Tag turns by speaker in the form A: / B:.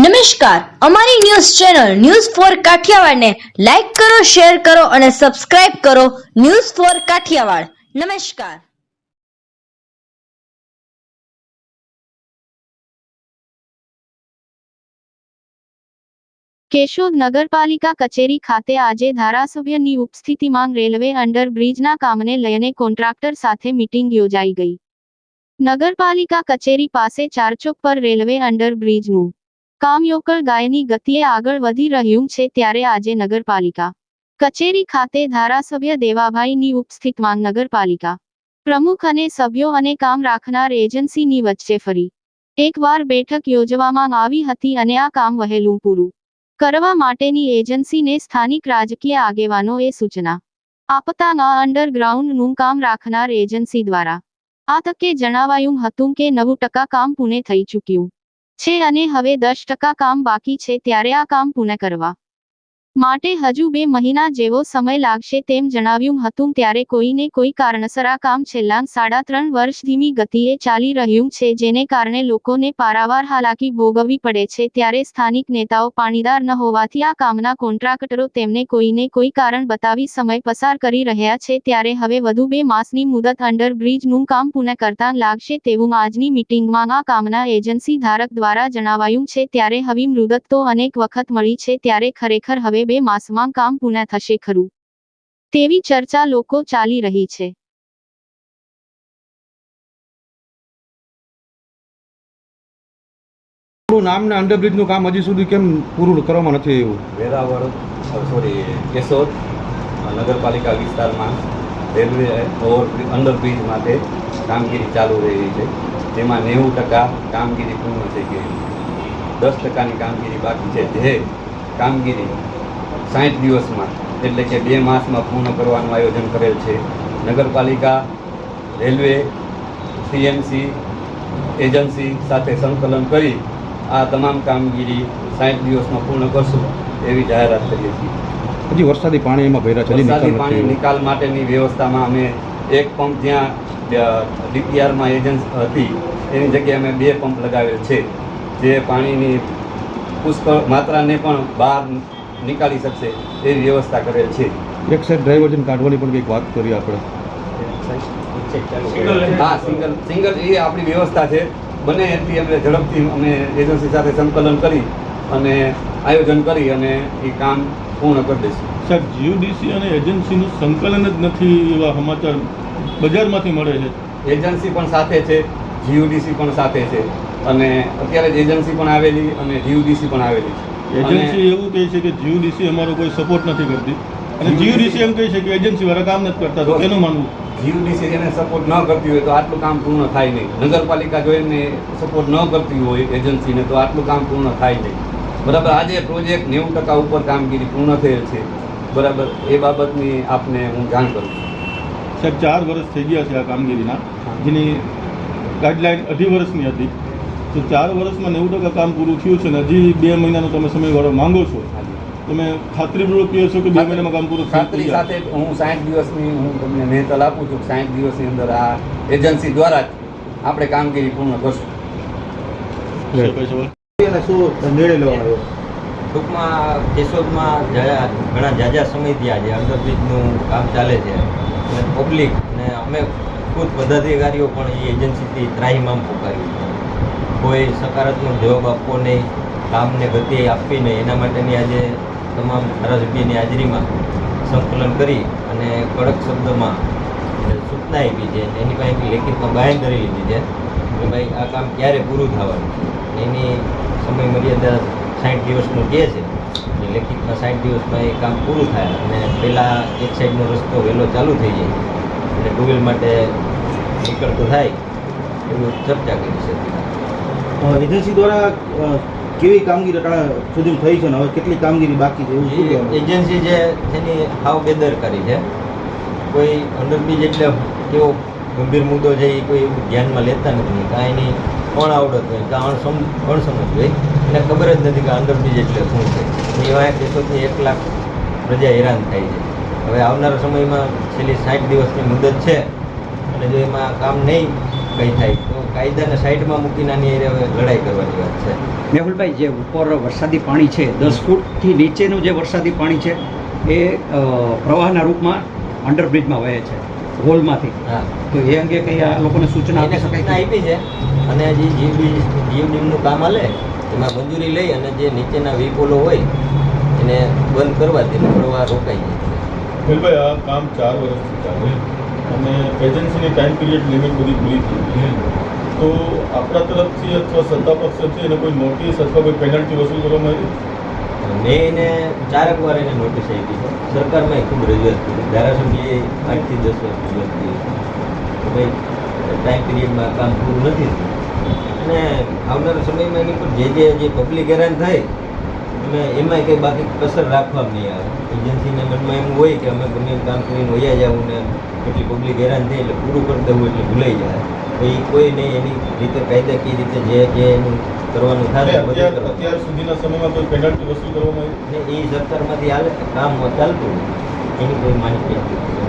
A: નમસ્કાર. અમારી news channel news four કાઠિયાવાડને લાઈક કરો, શેર કરો અને સબસ્ક્રાઇબ કરો ન્યૂઝ ફોર કાઠિયાવાડ. નમસ્કાર.
B: કેશોદ નગરપાલિકા કચેરી ખાતે આજે ધારાસભ્યની ઉપસ્થિતિમાં રેલવે અંડરબ્રિજના કામને લઈને કોન્ટ્રાક્ટર સાથે મીટિંગ યોજાઈ ગઈ. નગરપાલિકા કચેરી પાસે ચારચોક પર રેલવે અંડરબ્રિજનું કામ યોકળ ગાયની ગતિએ આગળ વધી રહ્યું છે ત્યારે આજે નગરપાલિકા કચેરી ખાતે ધારાસભ્ય દેવાભાઈની ઉપસ્થિતમાં નગરપાલિકા પ્રમુખ અને સભ્યો અને કામ રાખનાર એજન્સીની વચ્ચે ફરી એકવાર બેઠક યોજવામાં આવી હતી અને આ કામ વહેલું પૂરું કરવા માટેની એજન્સીને સ્થાનિક રાજકીય આગેવાનોએ સૂચના આપતાના અંડરગ્રાઉન્ડનું કામ રાખનાર એજન્સી દ્વારા આ તકે જણાવાયું હતું કે નવું ટકા કામ પૂર્ણ થઈ ચૂક્યું. છે અને હવે દસ ટકા કામ બાકી છે ત્યારે આ કામ પૂર્ણ કરવા. માટે હજુ બે મહિના જેવો સમય લાગશે તેમ જણાવ્યું હતું ત્યારે કોઈને કોઈ કારણસર આ કામ છેલ્લા સાડા ત્રણ વર્ષ ધીમી ગતિએ ચાલી રહ્યું છે જેને કારણે લોકોને પારાવાર હાલાકી ભોગવવી પડે છે ત્યારે સ્થાનિક નેતાઓ પાણીદાર ન હોવાથી આ કામના કોન્ટ્રાક્ટરો તેમને કોઈને કોઈ કારણ બતાવી સમય પસાર કરી રહ્યા છે ત્યારે હવે વધુ બે માસની મુદત અંડરબ્રિજનું કામ પૂર્ણ કરતા લાગશે તેવું આજની મિટિંગમાં આ કામના એજન્સી ધારક દ્વારા જણાવાયું છે ત્યારે હવે મુદત તો અનેક વખત મળી છે ત્યારે ખરેખર હવે બે માસમાં કામ પૂર્ણ થશે ખરું. તેવી ચર્ચા લોકો ચાલી રહી છે.
C: નામના અંડરબ્રિજનું કામ હજી સુધી કેમ પૂરું કરવામાં નથી એવું
D: વેરાવળ સોરી કેશોદ નગરપાલિકા વિસ્તારમાં રેલવે ઓવરબ્રિજ અંડરબ્રિજ માટે કામગીરી ચાલુ રહી છે. જેમાં નેવું ટકા કામગીરી પૂર્ણ થઈ ગઈ દસ ટકાની કામગીરી બાકી છે. જે કામગીરી સાઠ દિવસમાં એટલે કે બે માસમાં પૂર્ણ કરવાનું આયોજન કરેલ છે. નગરપાલિકા રેલવે સીએમસી એજન્સી સાથે સંકલન કરી આ તમામ કામગીરી સાઠ દિવસમાં પૂર્ણ કરશું એવી જાહેરાત કરીએ છીએ.
C: હજી વરસાદી પાણી એમાં ભર્યા છે
D: વરસાદી પાણી નિકાલ માટેની વ્યવસ્થામાં અમે એક પંપ જ્યાં ડીપીઆરમાં એજન્સ હતી એની જગ્યાએ અમે બે પંપ લગાવેલ છે. જે પાણીની પુષ્કળ માત્રાને પણ બહાર નીકાળી શકશે એવી વ્યવસ્થા કરેલ છે.
C: એક સાઈડ ડ્રાઈવર્જન કાઢવાની પણ કંઈક વાત કરી આપણે.
D: હા સિંગલ સિંગલ એ આપણી વ્યવસ્થા છે. બને એટલી અમે ઝડપથી અમે એજન્સી સાથે સંકલન કરી અને આયોજન કરી અને એ કામ પૂર્ણ કરી દઈશું.
E: સાહેબ જીયુડીસી અને એજન્સીનું સંકલન જ નથી એવા સમાચાર બજારમાંથી મળે છે.
D: એજન્સી પણ સાથે છે જીયુડીસી પણ સાથે છે અને અત્યારે જ એજન્સી પણ આવેલી અને જીયુડીસી પણ આવેલી છે.
E: એજન્સી એવું કહે છે કે જીયુડીસી અમારો કોઈ સપોર્ટ નથી કરતી. અને જીયુડીસી એમ કહે છે કે એજન્સી વાળા કામ નથી કરતા તો એનું માનવું.
D: જીયુડીસી એને સપોર્ટ ન કરતી હોય તો આટલું કામ પૂર્ણ થાય નહીં. નગરપાલિકા જો એને સપોર્ટ ન કરતી હોય એજન્સીને તો આટલું કામ પૂર્ણ થાય નહીં. બરાબર આજે પ્રોજેક્ટ નેવું ટકા ઉપર કામગીરી પૂર્ણ થયેલ છે. બરાબર એ બાબતની આપને હું જાણ કરું છું.
E: સાહેબ ચાર વર્ષ થઈ ગયા છે આ કામગીરીના. જેની ગાઈડલાઈન અઢી વર્ષની હતી. તો ચાર વર્ષમાં નેવું ટકા કામ પૂરું થયું છે ને હજી બે મહિનાનો તમે સમયગાળો માંગો છો. તમે ખાતરીપૂર્વક કહો છો કે બે મહિનામાં કામ પૂરું
D: ખાતરી સાથે હું સાઠ દિવસની હું તમને નેતલ આપું છું સાઠ દિવસની અંદર આ એજન્સી દ્વારા જ આપણે કામગીરી પૂર્ણ કરશું.
C: આવ્યો
F: ટૂંકમાં કેશોદમાં જયા ઘણા જાજા સમયથી આજે અંડરબ્રિજનું કામ ચાલે છે. અને પબ્લિક ને અમે ખુદ પદાધિકારીઓ પણ એ એજન્સીથી ત્રાહીમામ પોકાર્યું છે. કોઈ સકારાત્મક જવાબ આપવો નહીં, કામને ગતિ આપવી નહીં એના માટેની આજે તમામ ધારાસભ્યની હાજરીમાં સંકલન કરી અને કડક શબ્દમાં સૂચના આપી છે. એની પાસે લેખિતમાં બાંયધરી લીધી છે કે ભાઈ, આ કામ ક્યારે પૂરું થવાનું એની સમય મર્યાદા સાઠ દિવસનું કહે છે એ લેખિતમાં સાઠ દિવસમાં એ કામ પૂરું થાય અને પહેલાં એક સાઈડનો રસ્તો વહેલો ચાલુ થઈ જાય એટલે ટુ માટે નીકળતો થાય એવું ચર્ચા કરી છે.
G: એજન્સી દ્વારા કેવી કામગીરી અટાણા સુધી થઈ છે ને હવે કેટલી કામગીરી બાકી છે એવું શું
F: એજન્સી છે તેની હાવ બેદરકારી છે. કોઈ અંડરબ્રિજ એટલે કેવો ગંભીર મુદ્દો છે એ કોઈ એવું ધ્યાનમાં લેતા નથી. કાં એની કોણ આવડત હોય કાં અણસમ અણસમજ હોય. એને ખબર જ નથી કે અંડરબ્રિજ એટલે શું છે. એવા કેસોથી એક લાખ પ્રજા હેરાન થાય છે. હવે આવનારા સમયમાં છેલ્લી સાઠ દિવસની મુદત છે. અને જો એમાં કામ નહીં કંઈ થાય તો કાયદાને સાઈડમાં મૂકીને આની લડાઈ કરવાની વાત છે.
H: મેહુલભાઈ જે ઉપર વરસાદી પાણી છે દસ ફૂટથી નીચેનું જે વરસાદી પાણી છે એ પ્રવાહના રૂપમાં અંડરબ્રિજમાં વહે છે હોલમાંથી.
F: હા.
H: તો એ અંગે કંઈ આ લોકોને સૂચના આપી શકાય
F: આપી છે. અને જે જીવડી જીવડીનું કામ હાલે એમાં મંજૂરી લઈ અને જે નીચેના વીપોલો હોય એને બંધ કરવા તેનો પ્રવાહ રોકાઈ જાય.
E: મેહુલભાઈ આ કામ ચાર વર્ષથી ચાલે. અને એજન્સીની ટાઈમ પિરિયડ લિમિટ બધી પૂરી થઈ તો આપણા તરફથી અથવા સત્તા પક્ષથી એને કોઈ નોટિસ અથવા કોઈ પેનલ્ટી વસૂલ કરવામાં આવી?
F: મેં એને ચારક વાર એને નોટિસ આપી છે. સરકારમાં ખૂબ રજૂઆત કરી ધારાસભ્યએ આઠથી દસ વર્ષ રજૂઆત કરી ભાઈ ટાઈમ પીરિયડમાં કામ પૂરું નથી થયું. અને આવનારા સમયમાં એની પર જે જે જે પબ્લિક હેરાન થાય અને એમાંય કંઈ બાકી કસર રાખવામાં નહીં આવે. એજન્સીને મનમાં એમ હોય કે અમે ગમે કામ કરીને વયા જવું ને એટલી પબ્લિક હેરાન થાય એટલે પૂરું કરી દેવું એટલે ભૂલાઈ જાય. તો એ કોઈ નહીં એની રીતે કાયદાકીય રીતે જે જે એનું કરવાનું થાય
E: અત્યાર સુધીના સમયમાં કોઈ પેનલ્ટી વસૂલ કરવામાં આવી?
F: ને એ સરકારમાંથી હાલે કામ ચાલતું એની કોઈ માહિતી આપી
E: નથી